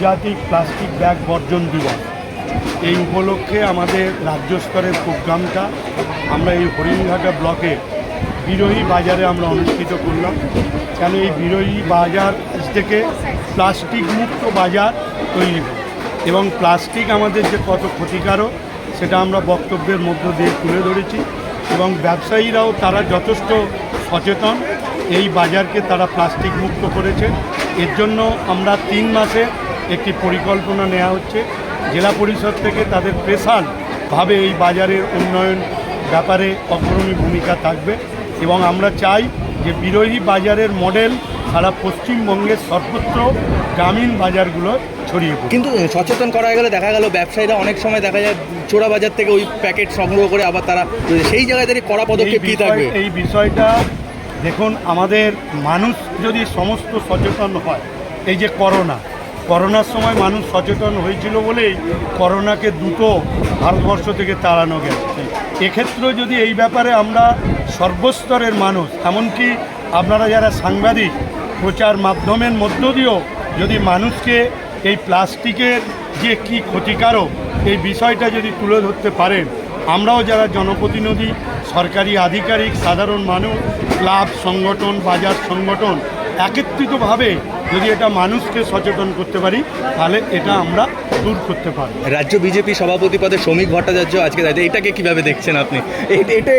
আন্তর্জাতিক plastic bag বর্জন দিবস। এই উপলক্ষে আমাদের রাজ্য স্তরের প্রোগ্রামটা আমরা এই হরিণঘাটা ব্লকে বিরোহী বাজারে আমরা অনুষ্ঠিত করলাম। কেন এই বিরোহী বাজার আজ থেকে প্লাস্টিক মুক্ত বাজার তৈরি এবং প্লাস্টিক আমাদের যে কত ক্ষতিকারক সেটা আমরা বক্তব্যের মধ্য দিয়ে তুলে ধরেছি এবং ব্যবসায়ীরাও তারা যথেষ্ট সচেতন এই বাজারকে তারা প্লাস্টিক মুক্ত করেছে। এর জন্য আমরা তিন মাসে একটি পরিকল্পনা নেওয়া হচ্ছে। জেলা পরিষদ থেকে তাদের স্পেশালভাবে এই বাজারের উন্নয়ন ব্যাপারে অগ্রণী ভূমিকা থাকবে এবং আমরা চাই যে বিরোহী বাজারের মডেল সারা পশ্চিমবঙ্গের সর্বত্র গ্রামীণ বাজারগুলো ছড়িয়ে পড়বে কিন্তু সচেতন করা গেলে দেখা গেল ব্যবসায়ীরা অনেক সময় দেখা যায় চোরা বাজার থেকে ওই প্যাকেট সংগ্রহ করে আবার তারা সেই জায়গায় দাঁড়িয়ে কড়া পদক্ষেপ কী থাকবে? এই বিষয়টা দেখুন আমাদের মানুষ যদি সমস্ত সচেতন হয় এই যে করোনা করোনার সময় মানুষ সচেতন হয়েছিল বলেই করোনাকে দ্রুত ভারতবর্ষ থেকে তাড়ানো গেছে। এক্ষেত্রেও যদি এই ব্যাপারে আমরা সর্বস্তরের মানুষ, এমনকি আপনারা যারা সাংবাদিক, প্রচার মাধ্যমের মধ্য দিয়েও যদি মানুষকে এই প্লাস্টিকের যে কি ক্ষতিকারক, এই বিষয়টা যদি তুলে ধরতে পারেন, আমরাও যারা জনপ্রতিনিধি, সরকারি আধিকারিক, সাধারণ মানুষ, ক্লাব সংগঠন, বাজার সংগঠন একত্রিতভাবে যদি এটা মানুষকে সচেতন করতে পারি, তাহলে এটা আমরা দূর করতে পারি রাজ্য বিজেপি সভাপতি পদে শ্রমিক ভট্টাচার্য আজকে দায়িত্ব এটাকে কীভাবে দেখছেন আপনি? এটা